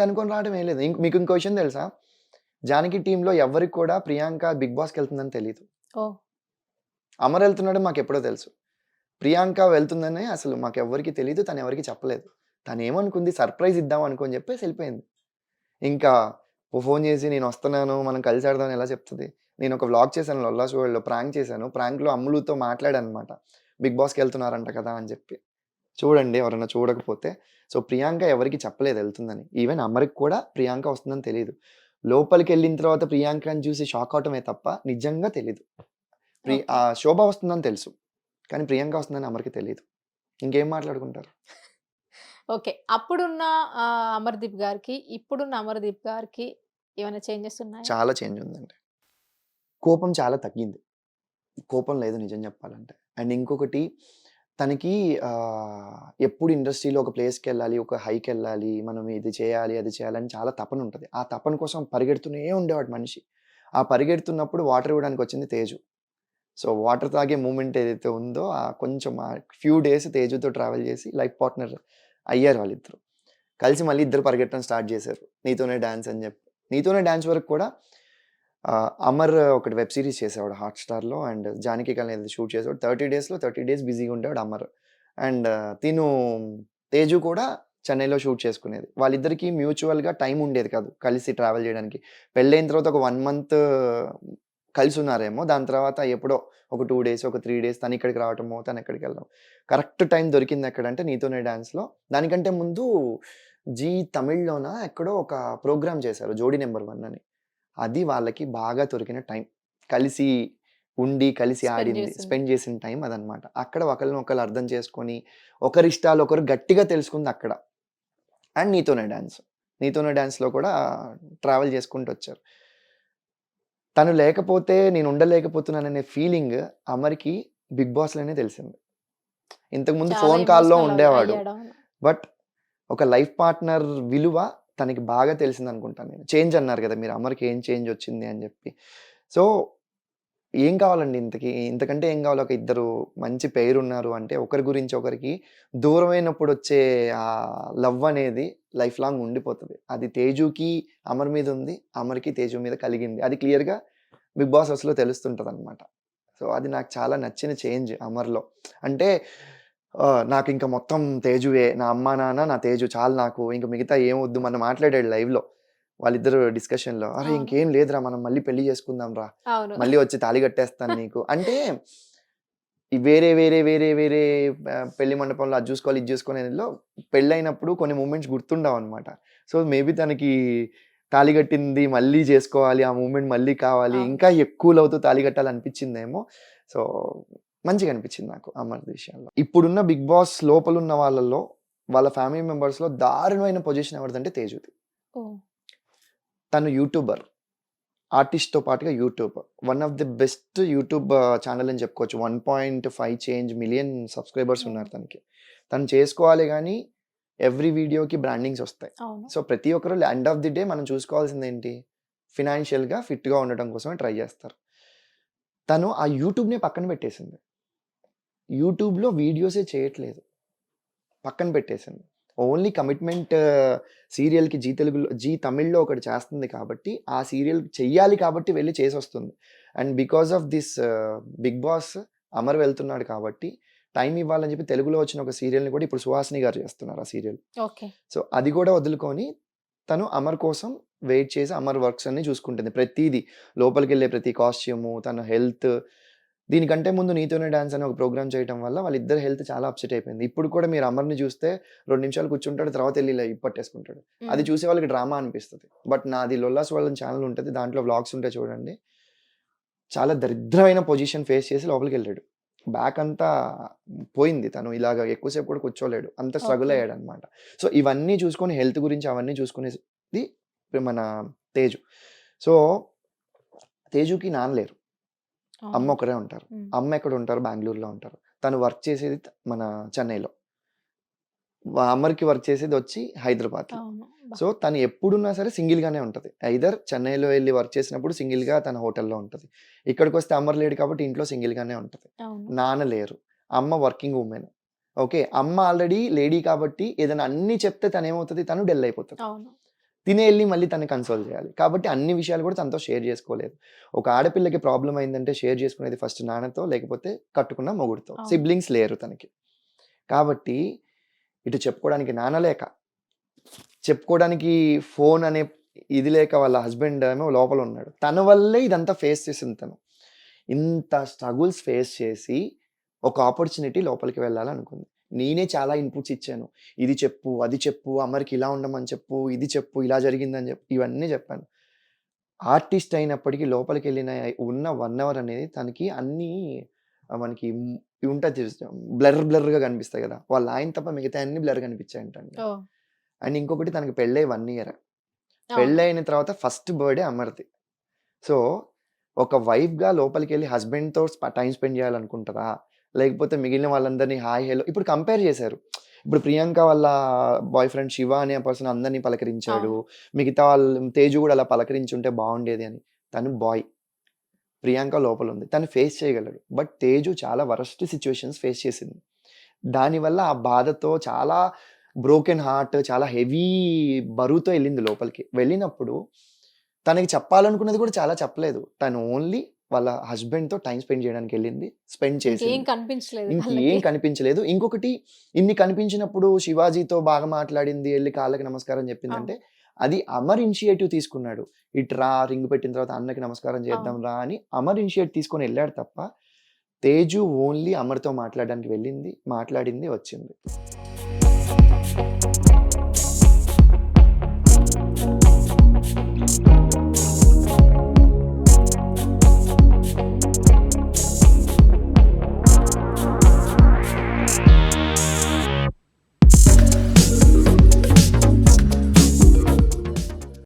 Night అనుకొని రావడం ఏం లేదు. ఇంక మీకు ఇంకో విషయం తెలుసా? జానకి టీంలో ఎవరికి కూడా ప్రియాంక బిగ్ బాస్కి వెళ్తుందని తెలియదు ఓ. అమర్ వెళ్తున్నాడు మాకు ఎప్పుడో తెలుసు. ప్రియాంక వెళ్తుందని అసలు మాకు ఎవరికి తెలియదు తను ఎవరికి చెప్పలేదు. తను ఏమనుకుంది? సర్ప్రైజ్ ఇద్దాం అనుకొని చెప్పేసి వెళ్ళిపోయింది. ఇంకా ఫోన్ చేసి నేను వస్తున్నాను మనం కలిసి ఆడదామని ఎలా చెప్తుంది? నేను ఒక వ్లాగ్ చేశాను లొల్లా షోలో ప్రాంక్ చేశాను. ప్రాంక్లో అమ్ములుతో మాట్లాడాను అనమాట బిగ్ బాస్కి వెళ్తున్నారంట కదా అని చెప్పి. చూడండి ఎవరైనా చూడకపోతే. సో ప్రియాంక ఎవరికి చెప్పలేదు వెళ్తుందని. ఈవెన్ అమర్కి కూడా ప్రియాంక వస్తుందని తెలియదు లోపలికి వెళ్ళిన తర్వాత ప్రియాంకని చూసి షాక్ అవటమే తప్ప నిజంగా తెలీదు. ప్రి శోభ వస్తుందని తెలుసు. కానీ ప్రియాంక వస్తుందని అమర్కి తెలియదు ఇంకేం మాట్లాడుకుంటారు? ఓకే. అప్పుడున్న అమర్దీప్ గారికి ఇప్పుడున్న అమర్దీప్ గారికి ఏమైనా చేంజెస్ ఉన్నాయా? చాలా చేంజ్ ఉందండి. కోపం చాలా తగ్గింది. కోపం లేదు నిజం చెప్పాలంటే. అండ్ ఇంకొకటి తనకి ఎప్పుడు ఇండస్ట్రీలో ఒక ప్లేస్కి వెళ్ళాలి ఒక హైకి వెళ్ళాలి మనం ఇది చేయాలి అది చేయాలని చాలా తపన ఉంటుంది. ఆ తపన కోసం పరిగెడుతూనే ఉండేవాడు మనిషి. ఆ పరిగెడుతున్నప్పుడు వాటర్ ఇవ్వడానికి వచ్చింది తేజు. సో వాటర్ తాగే మూమెంట్ ఏదైతే ఉందో ఆ కొంచెం ఫ్యూ డేస్ తేజుతో ట్రావెల్ చేసి లైఫ్ పార్ట్నర్ అయ్యారు వాళ్ళిద్దరు. కలిసి మళ్ళీ ఇద్దరు పరిగెట్టడం స్టార్ట్ చేశారు. నీతోనే డ్యాన్స్ అని చెప్పి. నీతోనే డ్యాన్స్ వరకు కూడా అమర్ ఒకటి వెబ్ సిరీస్ చేసేవాడు హాట్స్టార్లో అండ్ జానకి కళ్యాణ్ షూట్ చేసేవాడు థర్టీ డేస్లో థర్టీ డేస్ బిజీగా ఉండేవాడు అమర్. అండ్ తిను తేజు కూడా చెన్నైలో షూట్ చేసుకునేది. వాళ్ళిద్దరికి మ్యూచువల్గా టైం ఉండేది కాదు కలిసి ట్రావెల్ చేయడానికి. పెళ్ళైన తర్వాత ఒక వన్ మంత్ కలిసి ఉన్నారేమో దాని తర్వాత ఎప్పుడో ఒక టూ డేస్ ఒక త్రీ డేస్ తను ఇక్కడికి రావటమో తను ఎక్కడికి వెళ్ళడం కరెక్ట్ టైం దొరికింది ఎక్కడంటే నీతోనే డ్యాన్స్లో దానికంటే ముందు జీ తమిళ్ళోన ఎక్కడో ఒక ప్రోగ్రామ్ చేశారు జోడీ నెంబర్ వన్ అని. అది వాళ్ళకి బాగా దొరికిన టైం. కలిసి ఉండి కలిసి ఆడింది. స్పెండ్ చేసిన టైం అదనమాట. అక్కడ ఒకరిని ఒకరు అర్థం చేసుకొని ఒకరి ఇష్టాలు ఒకరు గట్టిగా తెలుసుకుంది అక్కడ. అండ్ నీతోనే డ్యాన్స్ నీతోనే డ్యాన్స్లో కూడా ట్రావెల్ చేసుకుంటూ వచ్చారు. తను లేకపోతే నేను ఉండలేకపోతున్నాననే ఫీలింగ్ అమర్కి బిగ్ బాస్లోనే తెలిసింది. ఇంతకుముందు ఫోన్ కాల్లో ఉండేవాడు. బట్ ఒక లైఫ్ పార్ట్నర్ విలువ తనకి బాగా తెలిసింది అనుకుంటాను నేను. చేంజ్ అన్నారు కదా మీరు అమర్కి ఏం చేంజ్ వచ్చింది అని చెప్పి. సో ఏం కావాలండి ఇంతకి? ఇంతకంటే ఏం కావాలి? ఒక ఇద్దరు మంచి పేరు ఉన్నారు అంటే ఒకరి గురించి ఒకరికి దూరమైనప్పుడు వచ్చే ఆ లవ్ అనేది లైఫ్ లాంగ్ ఉండిపోతుంది. అది తేజుకి అమర్ మీద ఉంది అమర్కి తేజు మీద కలిగింది. అది క్లియర్గా బిగ్ బాస్ హౌస్లో తెలుస్తుంటుంది అనమాట సో అది నాకు చాలా నచ్చిన చేంజ్ అమర్లో. అంటే నాకు ఇంకా మొత్తం తేజువే. నా అమ్మ నాన్న నా తేజు చాలు నాకు. ఇంకా మిగతా ఏం వద్దు. మనం మాట్లాడాడు లైవ్లో వాళ్ళిద్దరు డిస్కషన్లో. అరే. ఇంకేం లేదురా మనం మళ్ళీ పెళ్ళి చేసుకుందాం రా మళ్ళీ వచ్చి తాళి కట్టేస్తాను నీకు. అంటే ఈ వేరే వేరే వేరే వేరే పెళ్ళి మండపంలో అది చూసుకోవాలి ఇది చూసుకునేలో పెళ్ళైనప్పుడు కొన్ని మూమెంట్స్ గుర్తుండవు అనమాట సో మేబీ తనకి తాళి కట్టింది మళ్ళీ చేసుకోవాలి ఆ మూమెంట్ మళ్ళీ కావాలి. ఇంకా ఎక్కువ లవ్తో తాళి కట్టాలి అనిపించిందేమో సో మంచిగా అనిపించింది నాకు అమర్ విషయంలో. ఇప్పుడున్న బిగ్ బాస్ లోపల ఉన్న వాళ్ళలో వాళ్ళ ఫ్యామిలీ మెంబర్స్లో దారుణమైన పొజిషన్ ఎవరిదంటే తేజుది. తను యూట్యూబర్. ఆర్టిస్ట్తో పాటుగా YouTube one of the best YouTube channel అని చెప్పుకోవచ్చు. One point five change million subscribers ఉన్నారు తనకి. తను చేసుకోవాలి కానీ ఎవ్రీ వీడియోకి బ్రాండింగ్స్ వస్తాయి. సో ప్రతి ఒక్కరు ఎండ్ ఆఫ్ ది డే మనం చూసుకోవాల్సింది ఏంటి ఫినాన్షియల్గా ఫిట్గా ఉండటం కోసమే ట్రై చేస్తారు. తను ఆ యూట్యూబ్ని పక్కన పెట్టేసింది. యూట్యూబ్లో వీడియోసే చేయట్లేదు. పక్కన పెట్టేసింది. ఓన్లీ కమిట్మెంట్ సీరియల్కి జీ తెలుగులో జీ తమిళ్ళో ఒకటి చేస్తుంది కాబట్టి ఆ సీరియల్ చెయ్యాలి కాబట్టి వెళ్ళి చేసి వస్తుంది and because of this Bigg Boss Amar వెళ్తున్నాడు కాబట్టి టైం ఇవ్వాలని చెప్పి తెలుగులో వచ్చిన ఒక సీరియల్ని కూడా ఇప్పుడు సుహాసిని గారు చేస్తున్నారు ఆ సీరియల్. ఓకే. సో అది కూడా వదులుకొని తను అమర్ కోసం వెయిట్ చేసి అమర్ వర్క్స్ అన్ని చూసుకుంటుంది. ప్రతిదీ లోపలికి వెళ్ళే ప్రతి కాస్ట్యూము తన హెల్త్ దీనికంటే ముందు నీతోనే డాన్స్ అనే ఒక ప్రోగ్రామ్ చేయడం వల్ల వాళ్ళిద్దరు హెల్త్ చాలా అప్సెట్ అయిపోయింది. ఇప్పుడు కూడా మీరు అమర్ని చూస్తే రెండు నిమిషాలు కూర్చుంటాడు తర్వాత వెళ్ళి ఇలా ఇప్పట్టేసుకుంటాడు అది చూసే వాళ్ళకి డ్రామా అనిపిస్తుంది. బట్ నాది లొల్లాస్ వాళ్ళ ఛానల్ ఉంటుంది దాంట్లో వ్లాగ్స్ ఉంటాయి చూడండి. చాలా దరిద్రమైన పొజిషన్ ఫేస్ చేసి లోపలికి వెళ్ళాడు. బ్యాక్ అంతా పోయింది తను. ఇలాగ ఎక్కువసేపు కూడా కూర్చోలేడు. అంత స్ట్రగుల్. అయ్యాడు అనమాట సో ఇవన్నీ చూసుకొని హెల్త్ గురించి అవన్నీ చూసుకునేది మన తేజు. సో తేజుకి నాన్న లేరు. అమ్మ ఒకరే ఉంటారు. అమ్మ ఎక్కడ ఉంటారు? బెంగళూరులో ఉంటారు. తను వర్క్ చేసేది మన చెన్నైలో. అమ్మకి వర్క్ చేసేది వచ్చి హైదరాబాద్ సో తను ఎప్పుడున్నా సరే సింగిల్ గానే ఉంటది. ఐదర్ చెన్నైలో వెళ్ళి వర్క్ చేసినప్పుడు సింగిల్గా తన హోటల్లో ఉంటది. ఇక్కడికి వస్తే అమ్మర్ లేడు కాబట్టి ఇంట్లో సింగిల్ గానే ఉంటది నాన్న లేరు. అమ్మ వర్కింగ్ ఉమెన్. ఓకే? అమ్మ ఆల్రెడీ లేడీ కాబట్టి ఏదైనా అన్ని చెప్తే తను ఏమవుతుంది తను డెల్ అయిపోతుంది. తినే వెళ్ళి మళ్ళీ తనని కన్సోల్ చేయాలి. కాబట్టి అన్ని విషయాలు కూడా తనతో షేర్ చేసుకోలేదు. ఒక ఆడపిల్లకి ప్రాబ్లం అయిందంటే షేర్ చేసుకునేది ఫస్ట్ నాన్నతో లేకపోతే కట్టుకున్న మొగుడుతో. సిబ్లింగ్స్ లేరు తనకి. కాబట్టి ఇటు చెప్పుకోవడానికి నాన్న లేక చెప్పుకోవడానికి ఫోన్ అనే ఇది లేక వాళ్ళ హస్బెండ్ ఏమో లోపల ఉన్నాడు. తన వల్లే ఇదంతా ఫేస్ చేసింది తను. ఇంత స్ట్రగుల్స్ ఫేస్ చేసి ఒక ఆపర్చునిటీ లోపలికి వెళ్ళాలనుకుంది. నేనే చాలా ఇన్పుట్స్ ఇచ్చాను. ఇది చెప్పు అది చెప్పు అమర్కి ఇలా ఉండమని చెప్పు ఇది చెప్పు ఇలా జరిగిందని చెప్పు ఇవన్నీ చెప్పాను. ఆర్టిస్ట్ అయినప్పటికీ లోపలికి వెళ్ళిన ఉన్న వన్ అవర్ అనేది తనకి అన్నీ మనకి ఉంటుంది బ్లర్ బ్లర్గా కనిపిస్తాయి కదా. వాళ్ళ ఆయన తప్ప మిగతా అన్ని బ్లర్ కనిపించాయి అంటండి ఓ. అండ్ ఇంకొకటి తనకి పెళ్ళై వన్ ఇయర్. అవును. పెళ్ళి అయిన తర్వాత ఫస్ట్ బర్త్డే అమర్ది. సో ఒక వైఫ్గా లోపలికి వెళ్ళి హస్బెండ్తో టైం స్పెండ్ చేయాలనుకుంటారా లేకపోతే మిగిలిన వాళ్ళందరినీ హాయ్ హెలో ఇప్పుడు కంపేర్ చేశారు. ఇప్పుడు ప్రియాంక వాళ్ళ బాయ్ ఫ్రెండ్ శివ అనే పర్సన్ అందరినీ పలకరించాడు. మిగతా వాళ్ళు తేజు కూడా అలా పలకరించి ఉంటే బాగుండేది అని. తను బాయ్ ప్రియాంక లోపల ఉంది. తను ఫేస్ చేయగలడు. బట్ తేజు చాలా వరస్ట్ సిచ్యువేషన్స్ ఫేస్ చేసింది. దానివల్ల ఆ బాధతో చాలా బ్రోకెన్ హార్ట్ చాలా హెవీ బరువుతో వెళ్ళింది లోపలికి. వెళ్ళినప్పుడు తనకి చెప్పాలనుకున్నది కూడా చాలా చెప్పలేదు. తను ఓన్లీ వాళ్ళ హస్బెండ్తో టైం స్పెండ్ చేయడానికి వెళ్ళింది స్పెండ్ ఏం చేసింది. కనిపించలేదు ఇంకేం వాళ్ళకి. కనిపించలేదు. ఇంకొకటి ఇన్ని కనిపించినప్పుడు శివాజీతో బాగా మాట్లాడింది వెళ్ళి కాళ్ళకి నమస్కారం చెప్పిందంటే అది అమర్ ఇనిషియేటివ్ తీసుకున్నాడు. ఇటు రా రింగ్ పెట్టిన తర్వాత అన్నకి నమస్కారం చేద్దాం రా అని అమర్ ఇనిషియేట్ తీసుకొని వెళ్ళాడు తప్ప తేజు ఓన్లీ అమర్తో మాట్లాడడానికి వెళ్ళింది మాట్లాడింది వచ్చింది.